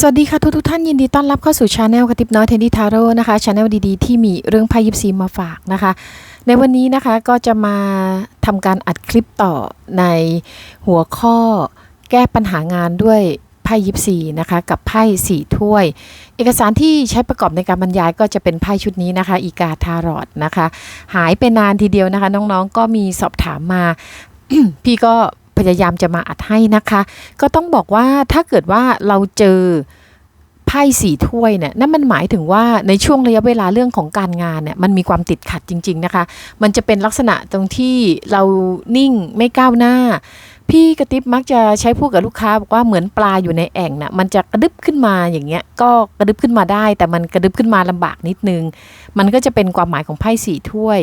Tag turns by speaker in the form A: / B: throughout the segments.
A: สวัสดีค่ะทุกทุกท่านยินดีต้อนรับเข้าสู่ชาแนลกระติบน้อยเทนดี้ทาโร่นะคะชาแนลดีๆ ที่มีเรื่องไพ่ยิปซีมาฝากนะคะ ในวันนี้นะคะก็จะมาทำการอัดคลิปต่อในหัวข้อแก้ปัญหางานด้วยไพ่ยิปซีนะคะกับไพ่สี่ถ้วย เอกสารที่ใช้ประกอบในการบรรยายก็จะเป็นไพ่ชุดนี้นะคะ อีกาทารอดนะคะ หายไปนานทีเดียวนะคะ น้องๆก็มีสอบถามมา พี่ก็ พยายามจะมาอัดให้นะคะ ก็ต้องบอกว่าถ้าเกิดว่าเราเจอไพ่สีถ้วยเนี่ยนั่นมันหมายถึงว่าในช่วงระยะเวลาเรื่องของการงานเนี่ยมันมีความติดขัดจริง ๆนะคะ มันจะเป็นลักษณะตรงที่เรานิ่งไม่ก้าวหน้า พี่กระติบมักจะใช้พูดกับลูกค้าบอกว่าเหมือนปลาอยู่ในแอ่งน่ะมันจะกระดึบขึ้นมาอย่างเงี้ยก็กระดึบขึ้นมาได้ แต่มันกระดึบขึ้นมาลำบากนิดนึง มันก็จะเป็นความหมายของไพ่สีถ้วย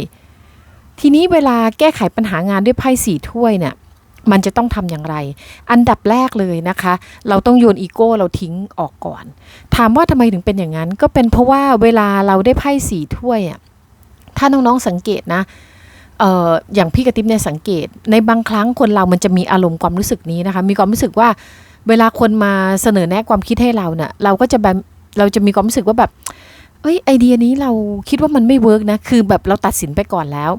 A: ทีนี้เวลาแก้ไขปัญหางานด้วยไพ่สีถ้วยเนี่ย มันจะต้องทำอย่างไร อันดับแรกเลยนะคะ เราต้องโยนอีโก้เราทิ้งออกก่อน ถามว่าทำไมถึงเป็นอย่างนั้น ก็เป็นเพราะว่าเวลาเราได้ไพ่สีถ้วยอะถ้าน้องๆสังเกตนะเอออย่างพี่กระติบเนี่ยสังเกต ในบางครั้งคนเรามันจะมีอารมณ์ความรู้สึกนี้นะคะ มีความรู้สึกว่าเวลาคนมาเสนอแนะความคิดให้เราเนี่ยเราก็จะแบบเราจะมีความรู้สึกว่าแบบเอ้ยไอเดียนี้เราคิดว่ามันไม่เวิร์กนะ คือแบบเราตัดสินไปก่อนแล้ว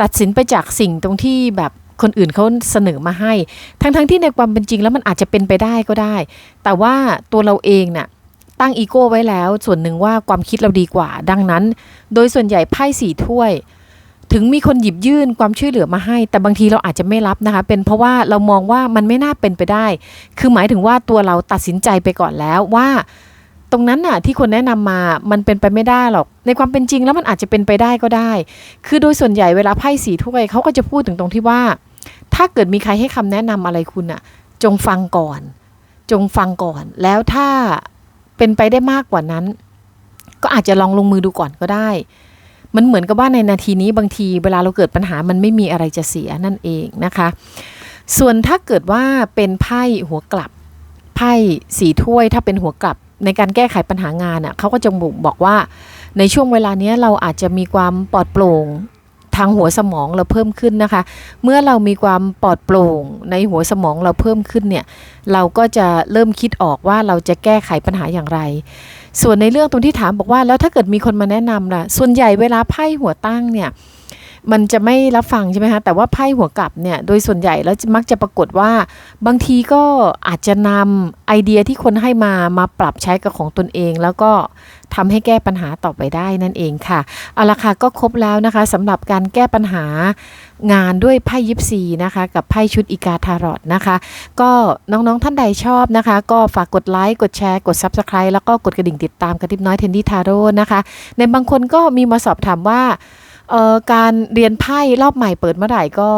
A: ตัดสินไปจากสิ่งตรงที่แบบ คนอื่นเขาเสนอมาให้ ทั้งๆทที่ในความเป็นจริงแล้วมันอาจจะเป็นไปได้ก็ได้ แต่ว่าตัวเราเองน่ะตั้งอีโก้ไว้แล้ว ส่วนหนึ่งว่าความคิดเราดีกว่า ดังนั้น โดยส่วนใหญ่ไพ่สี่ถ้วย ถึงมีคนหยิบยื่นความช่วยเหลือมาให้ แต่บางทีเราอาจจะไม่รับนะคะ เป็นเพราะว่าเรามองว่ามันไม่น่าเป็นไปได้ คือหมายถึงว่าตัวเราตัดสินใจไปก่อนแล้วว่า ตรงนั้นน่ะที่คนแนะนำมามันเป็นไปไม่ได้หรอก ในความเป็นจริงแล้วมันอาจจะเป็นไปได้ก็ได้ คือโดยส่วนใหญ่เวลาไพ่สีถ้วยเขาก็จะพูดถึงตรงที่ว่า ถ้าเกิดมีใครให้คำแนะนำอะไรคุณน่ะ จงฟังก่อน จงฟังก่อน แล้วถ้าเป็นไปได้มากกว่านั้น ก็อาจจะลองลงมือดูก่อนก็ได้ มันเหมือนกับว่าในนาทีนี้บางที เวลาเราเกิดปัญหามันไม่มีอะไรจะเสียนั่นเองนะคะ ส่วนถ้าเกิดว่าเป็นไพ่หัวกลับไพ่สีถ้วยถ้าเป็นหัวกลับ ในการแก้ไขปัญหางานอะเขาก็จะบอกบอกว่าในช่วงเวลาเนี้ยเราอาจจะมีความปลอดโปร่งทางหัวสมองเราเพิ่มขึ้นนะคะ เมื่อเรามีความปลอดโปร่งในหัวสมองเราเพิ่มขึ้นเนี่ย เราก็จะเริ่มคิดออกว่าเราจะแก้ไขปัญหาอย่างไร ส่วนในเรื่องตรงที่ถามบอกว่าแล้วถ้าเกิดมีคนมาแนะนำล่ะ ส่วนใหญ่เวลาไพ่หัวตั้งเนี่ย มันจะไม่รับฟังใช่ไหมคะแต่ว่าไพ่หัวกลับเนี่ยโดยส่วนใหญ่แล้วมักจะปรากฏว่า บางทีก็อาจจะนำไอเดียที่คนให้มามาปรับใช้กับของตนเอง แล้วก็ทำให้แก้ปัญหาต่อไปได้นั่นเองค่ะเอาละค่ะก็ครบแล้วนะคะสำหรับการแก้ปัญหางานด้วยไพ่ยิปซีนะคะ กับไพ่ชุดอีกาทารอดนะคะ ก็น้องๆท่านใดชอบนะคะ ก็ฝากกดไลค์กดแชร์กด Subscribe แล้วก็กดกระดิ่งติดตามกระติบน้อยเทนดี้ทาโร่นะคะในบางคนก็มีมาสอบถามว่า การเรียนไพ่รอบใหม่เปิดเมื่อไหร่ก็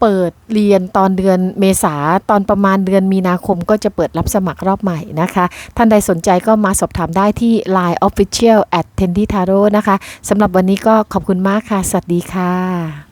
A: เปิดเรียนตอนเดือนเมษาตอนประมาณเดือนมีนาคมก็จะเปิดรับสมัครรอบใหม่นะคะ ท่านใดสนใจก็มาสอบถามได้ที่ Line Official at t e n d i Taro นะคะสำหรับวันนี้ก็ขอบคุณมากค่ะ สวัสดีค่ะ